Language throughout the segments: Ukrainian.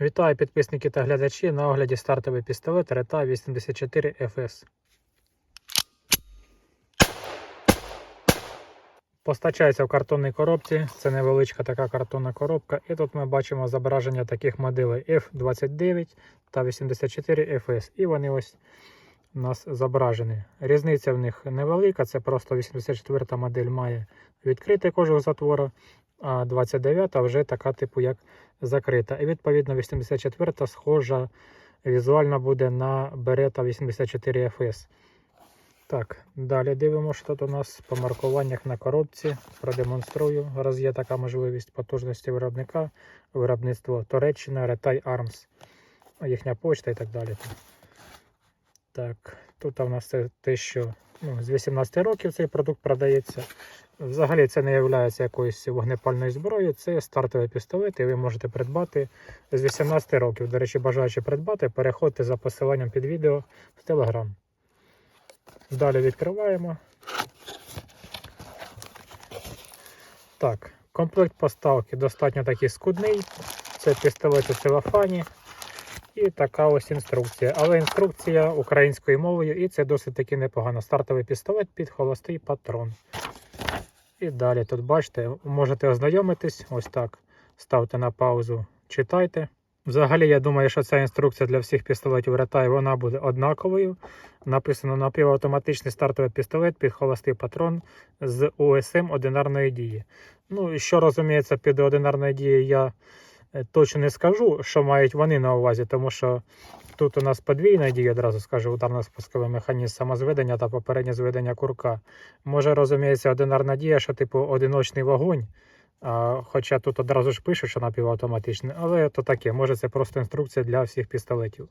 Вітаю підписники та глядачі на огляді стартовий пістолет Reta 84 FS. Постачається в картонній коробці. Це невеличка така картонна коробка. І тут ми бачимо зображення таких моделей F29 та 84 FS. І вони ось у нас зображені. Різниця в них невелика, це просто 84 модель має відкритий кожух затвору, а 29 вже така, типу, як закрита. І відповідно 84 схожа візуально буде на Beretta 84 FS. Так, далі дивимося, що тут у нас по маркуваннях на коробці. Продемонструю. Раз є така можливість потужності виробника, виробництво Туреччина, Retai Arms, їхня почта і так далі. Так, тут у нас те, що ну, з 18 років цей продукт продається. Взагалі це не є якоюсь вогнепальною зброєю, це стартовий пістолет, і ви можете придбати з 18 років. До речі, бажаючи придбати, переходьте за посиланням під відео в Telegram. Далі відкриваємо. Так, комплект поставки достатньо такий скудний. Це пістолет у целофані. І така ось інструкція. Але інструкція українською мовою, і це досить таки непогано. Стартовий пістолет під холостий патрон. І далі тут бачите, можете ознайомитись. Ось так. Ставте на паузу, читайте. Взагалі, я думаю, що ця інструкція для всіх пістолетів Ретай вона буде однаковою. Написано напівавтоматичний стартовий пістолет під холостий патрон з УСМ одинарної дії. Ну, що розуміється під одинарною дією, я е, точно не скажу, що мають вони на увазі, тому що тут у нас подвійна дія, одразу скажу, ударно-спусковий механізм самозведення та попереднє зведення курка. Може, розуміється, одинарна дія, що типу одиночний вогонь. А, Хоча тут одразу ж пишуть, що напівавтоматичний, але то таке, може це просто інструкція для всіх пістолетів.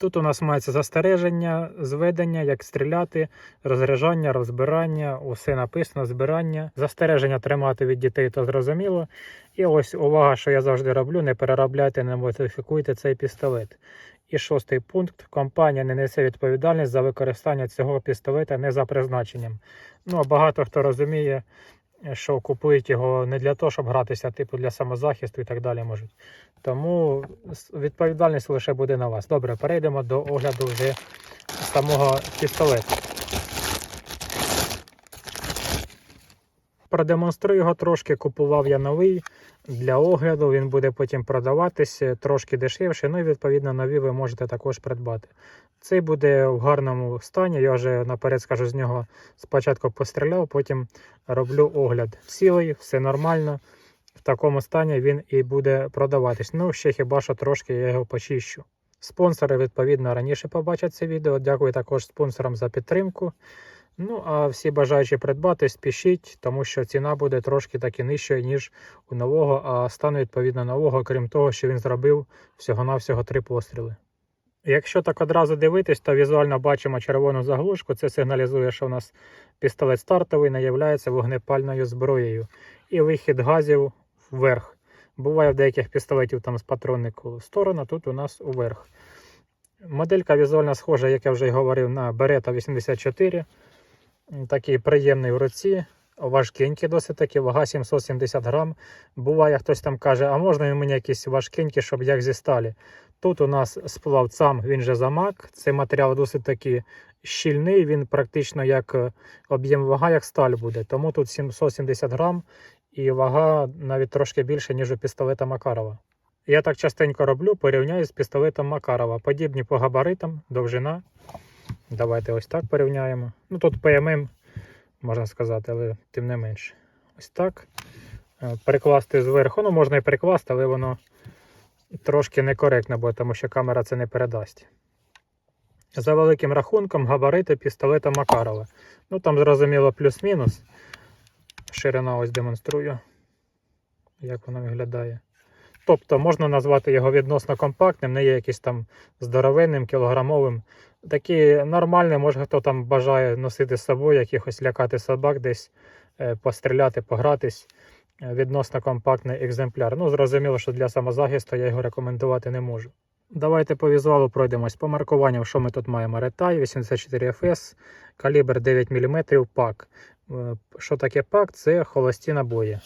Тут у нас мається застереження, зведення, як стріляти, розряджання, розбирання, усе написано, збирання. Застереження тримати від дітей, то зрозуміло. І ось увага, що я завжди роблю: не переробляйте, не модифікуйте цей пістолет. І шостий пункт: компанія не несе відповідальність за використання цього пістолета не за призначенням. Ну, багато хто розуміє, що купують його не для того, щоб гратися, типу для самозахисту і так далі можуть. Тому відповідальність лише буде на вас. Добре, перейдемо до огляду вже самого пістолету. Продемонструю його трошки, купував я новий для огляду. Він буде потім продаватись трошки дешевше. Ну і відповідно нові ви можете також придбати. Цей буде в гарному стані. Я вже наперед скажу з нього спочатку постріляв, потім роблю огляд. Цілий, все нормально. В такому стані він і буде продаватись. Ну, ще хіба що трошки я його почищу. Спонсори, відповідно, раніше побачать це відео. Дякую також спонсорам за підтримку. Ну, а всі бажаючі придбати, спішіть, тому що ціна буде трошки таки нижчою, ніж у нового, а стане відповідно нового, крім того, що він зробив всього-навсього три постріли. Якщо так одразу дивитись, то візуально бачимо червону заглушку. Це сигналізує, що у нас пістолет стартовий не є вогнепальною зброєю. І вихід газів вверх. Буває в деяких пістолетів там з патроннику в сторону, тут у нас уверх. Моделька візуально схожа, як я вже й говорив, на Beretta 84. Такий приємний в руці, важкенький досить таки, вага 770 грам. Буває, хтось там каже, а можна мені якісь важкенькі, щоб як зі сталі. Тут у нас сплав сам, він же замак. Цей матеріал досить таки щільний, він практично як об'єм вага, як сталь буде. Тому тут 770 грам і вага навіть трошки більше, ніж у пістолета Макарова. Я так частенько роблю, порівняю з пістолетом Макарова. Подібні по габаритам, довжина. Давайте ось так порівняємо. Ну тут ПММ, можна сказати, але тим не менше. Ось так. Е, Перекласти зверху. Ну, можна і перекласти, але воно трошки некоректно, бо тому що камера це не передасть. За великим рахунком, габарити пістолета Макарова. Ну там зрозуміло плюс-мінус. Ширина ось демонструю, як вона виглядає. Тобто можна назвати його відносно компактним, не є якийсь там здоровенним, кілограмовим. Такий нормальний, може хто там бажає носити з собою, якихось лякати собак, десь е, постріляти, погратись. Е, Відносно компактний екземпляр. Ну, зрозуміло, що для самозахисту я його рекомендувати не можу. Давайте по візуалу пройдемось. По маркуванню, що ми тут маємо? Ретай 84 FS, калібр 9 мм, пак. Е, Що таке пак? Це холості набої.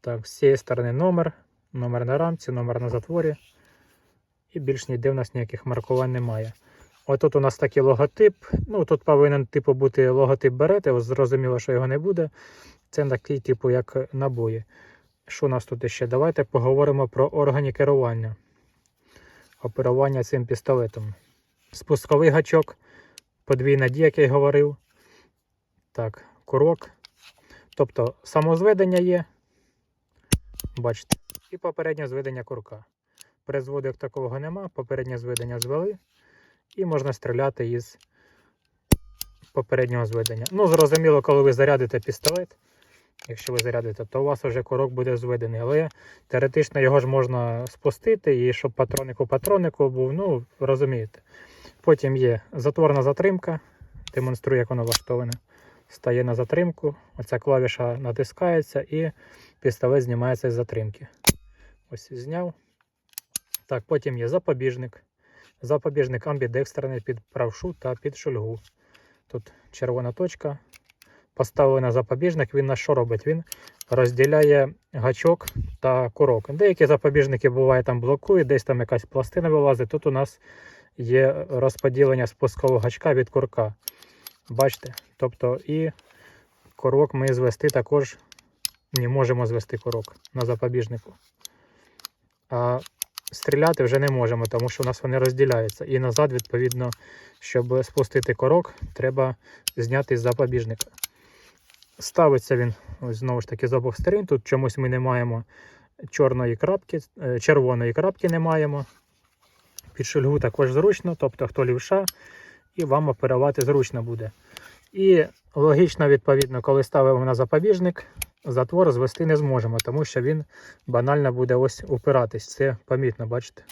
Так, з цієї сторони номер номер на рамці, номер на затворі. І більш ніде в нас ніяких маркувань немає. Отут у нас такий логотип. Ну, тут повинен типу бути логотип берети, зрозуміло, що його не буде. Це такий, типу, як набої. Що у нас тут ще? Давайте поговоримо про органи керування. Оперування цим пістолетом. Спусковий гачок, подвійна дія, як я й говорив. Так, курок. Тобто самозведення є. Бачите. І попереднє зведення курка. Призводу як такого нема, попереднє зведення звели. І можна стріляти із попереднього зведення. Ну, зрозуміло, коли ви зарядите пістолет, якщо ви зарядите, то у вас вже курок буде зведений. Але теоретично його ж можна спустити, і щоб патроник у патронику був, ну, розумієте. Потім є затворна затримка, демонструю, як воно влаштоване. Стає на затримку, оця клавіша натискається і пістолет знімається з затримки. Ось зняв. Так, потім є запобіжник. Запобіжник амбідекстерний під правшу та під шульгу. Тут червона точка. Поставили на запобіжник, він на що робить? Він розділяє гачок та курок. Деякі запобіжники буває там блокують, десь там якась пластина вилазить. Тут у нас є розподілення спускового гачка від курка. Бачите? Тобто і курок ми звести також не можемо звести курок на запобіжнику. А стріляти вже не можемо, тому що у нас вони розділяються. І назад, відповідно, щоб спустити корок, треба зняти з запобіжника. Ставиться він ось знову ж таки з обох сторін. Тут чомусь ми не маємо чорної крапки, е, червоної крапки не маємо. Під шульгу також зручно, тобто хто лівша, і вам оперувати зручно буде. І логічно, відповідно, коли ставимо на запобіжник, затвор звести не зможемо, тому що він банально буде ось упиратись. Це помітно, бачите.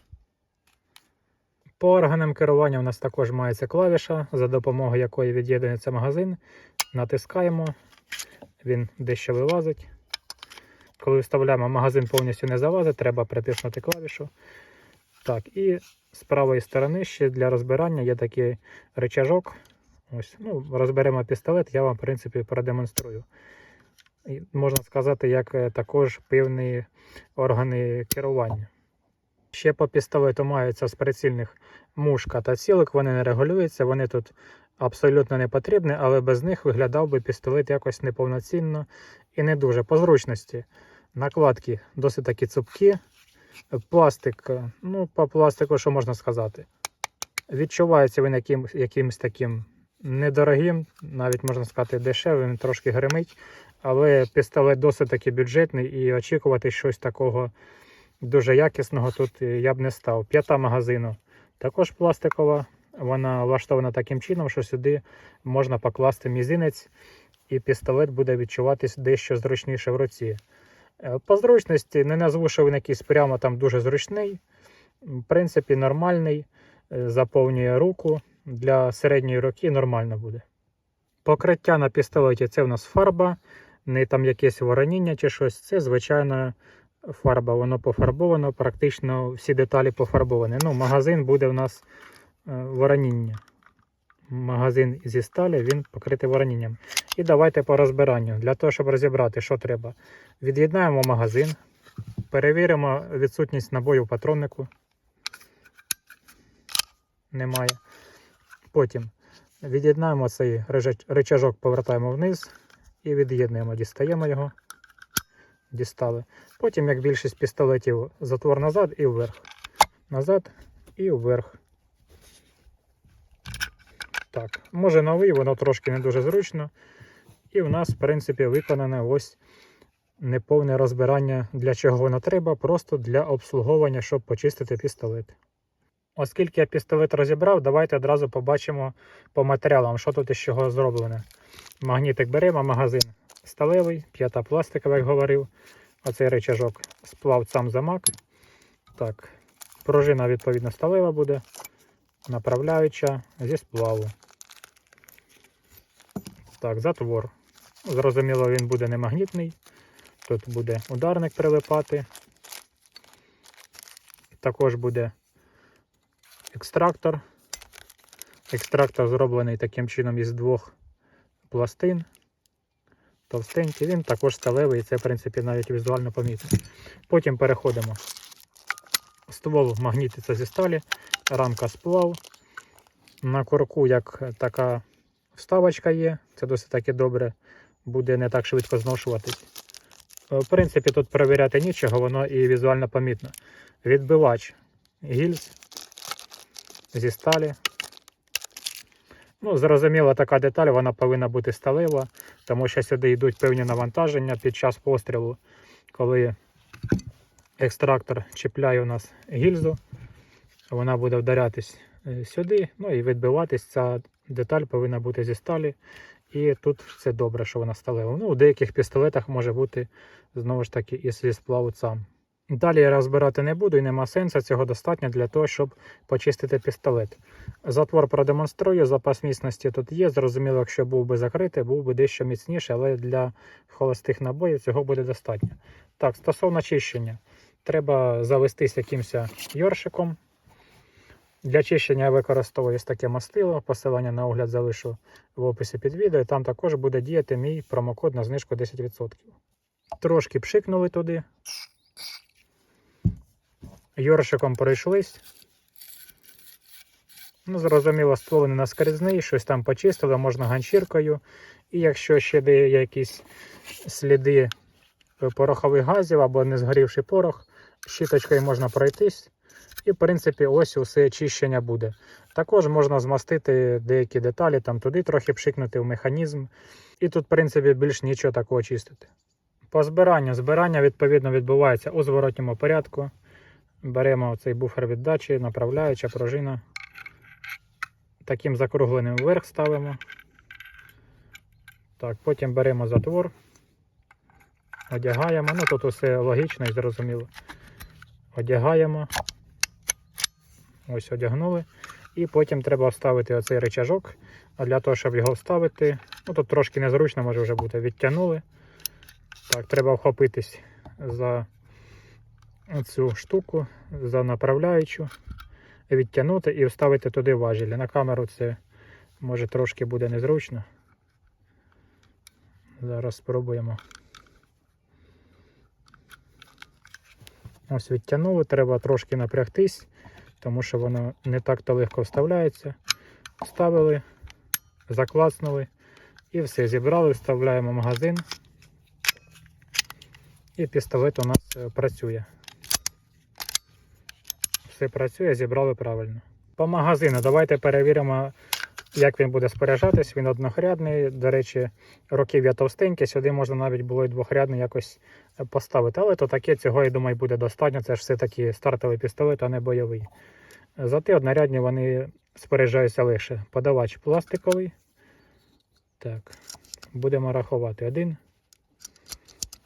По органам керування у нас також мається клавіша, за допомогою якої від'єднується магазин. Натискаємо, він дещо вилазить. Коли вставляємо магазин повністю не залазить, треба притиснути клавішу. Так, і з правої сторони ще для розбирання є такий рычажок. Ось, ну, розберемо пістолет, я вам, в принципі, продемонструю. Можна сказати, як е, також певні органи керування. Ще по пістолету маються з прицільних мушка та цілик, вони не регулюються, вони тут абсолютно не потрібні, але без них виглядав би пістолет якось неповноцінно і не дуже по зручності. Накладки досить такі цупкі. Пластик, е, ну, по пластику, що можна сказати? Відчувається він яким, якимось таким недорогим, навіть можна сказати, дешевим, трошки гримить. Але пістолет досить таки бюджетний і очікувати щось такого дуже якісного тут я б не став. П'ята магазину також пластикова. Вона влаштована таким чином, що сюди можна покласти мізинець, і пістолет буде відчуватись дещо зручніше в руці. Е, По зручності не назву, що він якийсь прямо там дуже зручний. В принципі, нормальний, е, заповнює руку. Для середньої руки нормально буде. Покриття на пістолеті це в нас фарба, не там якесь вороніння чи щось. Це звичайна фарба. Воно пофарбовано, практично всі деталі пофарбовані. Ну, магазин буде в нас е, вороніння. Магазин зі сталі він покритий воронінням. І давайте по розбиранню. Для того, щоб розібрати, що треба. Від'єднаємо магазин, перевіримо відсутність набою патроннику. Немає. Потім від'єднаємо цей рычажок, повертаємо вниз і від'єднуємо. Дістаємо його. Дістали. Потім, як більшість пістолетів, затвор назад і вверх. Назад і вверх. Так, може новий, воно трошки не дуже зручно. І в нас, в принципі, виконане ось неповне розбирання, для чого воно треба, просто для обслуговування, щоб почистити пістолет. Оскільки я пістолет розібрав, давайте одразу побачимо по матеріалам, що тут із чого зроблене. Магнітик беремо, магазин сталевий, п'ята пластикова, як говорив. Оцей рычажок сплав сам замок. Так, пружина, відповідно, сталева буде, направляюча зі сплаву. Так, затвор. Зрозуміло, він буде не магнітний. Тут буде ударник прилипати. Також буде екстрактор. Екстрактор зроблений таким чином із двох пластин. товстенький, він також сталевий, і це, в принципі, навіть візуально помітно. Потім переходимо. Ствол магнітиться зі сталі, рамка сплав. На корку як така вставочка є, це досить таки добре, буде не так швидко зношуватись. Е, В принципі, тут перевіряти нічого, воно і візуально помітно. Відбивач гільз зі сталі. Ну, зрозуміло, така деталь вона повинна бути сталева, тому що сюди йдуть певні навантаження під час пострілу, коли екстрактор чіпляє у нас гільзу, вона буде вдарятись е, сюди, ну і відбиватись. Ця деталь повинна бути зі сталі. І тут все добре, що вона сталева. Ну, у деяких пістолетах може бути знову ж таки і зі сплаву сам. Далі я розбирати не буду і нема сенсу, цього достатньо для того, щоб почистити пістолет. Затвор продемонструю, запас міцності тут є. Зрозуміло, якщо був би закритий, був би дещо міцніше, але для холостих набоїв цього буде достатньо. Так, стосовно чищення, треба завестись якимось йоршиком. Для чищення я використовую ось таке мастило. Посилання на огляд залишу в описі під відео. Там також буде діяти мій промокод на знижку 10%. Трошки пшикнули туди. Йоршиком пройшлись. Ну, зрозуміло, ствол не наскрізний, щось там почистили, можна ганчіркою. І якщо ще де якісь сліди е, порохових газів або не згорівший порох, щіточкою можна пройтись. І, в принципі, ось усе очищення буде. Також можна змастити деякі деталі, там туди трохи пшикнути в механізм. І тут, в принципі, більш нічого такого чистити. По збиранню. Збирання, відповідно, відбувається у зворотньому порядку. Беремо цей буфер віддачі, направляюча пружина. Таким закругленим вверх ставимо. Так, потім беремо затвор, одягаємо. Ну тут усе логічно і зрозуміло. Одягаємо. Ось одягнули. І потім треба вставити оцей рычажок. А для того, щоб його вставити, ну тут трошки незручно може вже бути. Відтягнули. Так, треба вхопитись за цю штуку, за направляючу, відтягнути і вставити туди важілі. На камеру це може трошки буде незручно. Зараз спробуємо. Ось відтягнули, треба трошки напрягтись, тому що воно не так-то легко вставляється. Вставили, заклацнули і все, зібрали, вставляємо магазин. І пістолет у нас е, працює. Все працює, зібрали правильно. По магазину давайте перевіримо, як він буде споряджатись. Він однохрядний. До речі, років'я товстеньке, сюди можна навіть було і двохрядний якось поставити. Але то таке, цього, я думаю, буде достатньо. Це ж все-таки стартовий пістолет, а не бойовий. Зате однорядні вони споряджаються легше. Подавач пластиковий. Так, будемо рахувати. Один,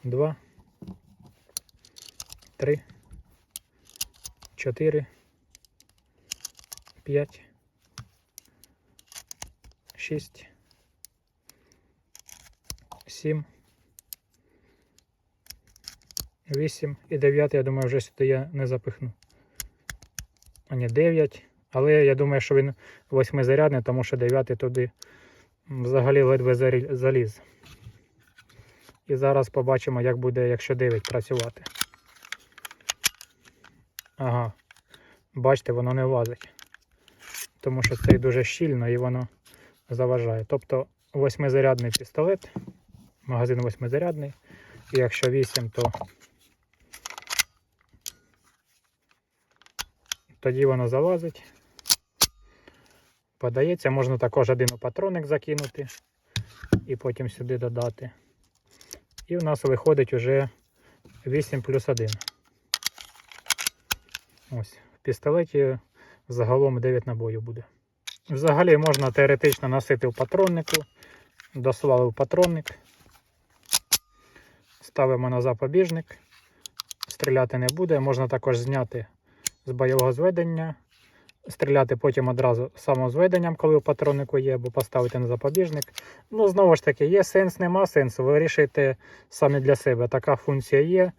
два, три, чотири, п'ять, шість, сім, вісім і дев'ять, я думаю, вже сюди я не запихну. А ні, дев'ять. Але я думаю, що він восьмизарядний, тому що дев'ятий туди взагалі ледве заліз. І зараз побачимо, як буде, якщо 9 працювати. Ага. Бачите, воно не влазить. Тому що це дуже щільно і воно заважає. Тобто восьмизарядний пістолет, магазин восьмизарядний. І якщо 8, то тоді воно залазить. Подається, можна також один патроник закинути і потім сюди додати. І в нас виходить уже 8 плюс 1. Ось, в пістолеті загалом 9 набоїв буде. Взагалі можна теоретично носити в патроннику, дослали в патронник, ставимо на запобіжник, стріляти не буде, можна також зняти з бойового зведення, стріляти потім одразу самозведенням, коли у патроннику є, або поставити на запобіжник. Ну, знову ж таки, є сенс, нема сенсу. Ви вирішуєте самі для себе. Така функція є.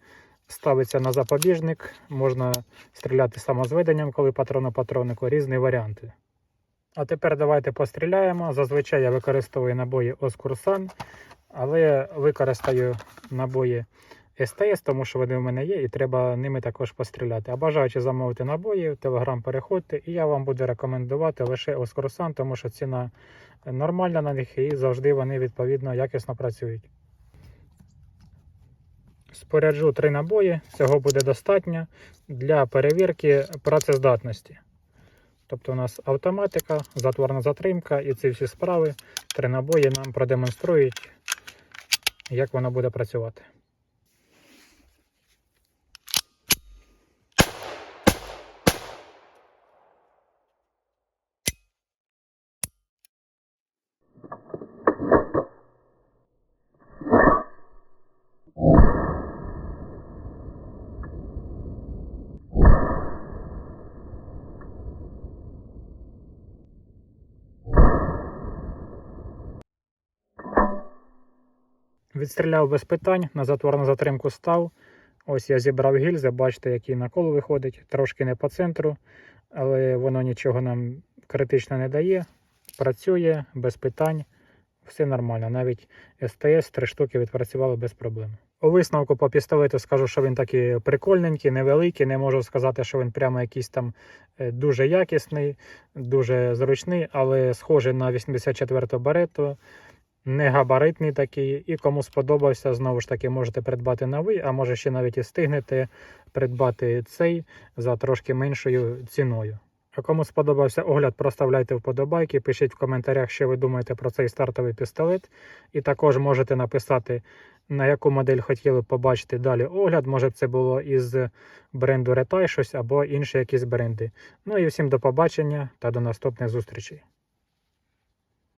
Ставиться на запобіжник, можна стріляти самозведенням, коли патрон у патроннику, різні варіанти. А тепер давайте постріляємо. Зазвичай я використовую набої Оскурсан. Але використаю набої СТС, тому що вони в мене є, і треба ними також постріляти. А бажаючи замовити набої, в Телеграм переходьте, і я вам буду рекомендувати лише Оскарсан, тому що ціна нормальна на них і завжди вони відповідно якісно працюють. Споряджу три набої, цього буде достатньо для перевірки працездатності. Тобто у нас автоматика, затворна затримка і ці всі справи. Три набої нам продемонструють, як воно буде працювати. Відстріляв без питань, на затворну затримку став. Ось я зібрав гільзи, бачите, який накол виходить. Трошки не по центру, але воно нічого нам критично не дає. Працює без питань, все нормально. Навіть СТС три штуки відпрацювали без проблем. У висновку по пістолету скажу, що він такий прикольненький, невеликий. Не можу сказати, що він прямо якийсь там е, дуже якісний, дуже зручний, але схожий на 84-ту барету не габаритний такий. І кому сподобався, знову ж таки, можете придбати новий, а може ще навіть і встигнете придбати цей за трошки меншою ціною. А кому сподобався огляд, проставляйте вподобайки, пишіть в коментарях, що ви думаєте про цей стартовий пістолет. І також можете написати, на яку модель хотіли б побачити далі огляд. Може б це було із бренду Retai щось або інші якісь бренди. Ну і всім до побачення та до наступних зустрічей.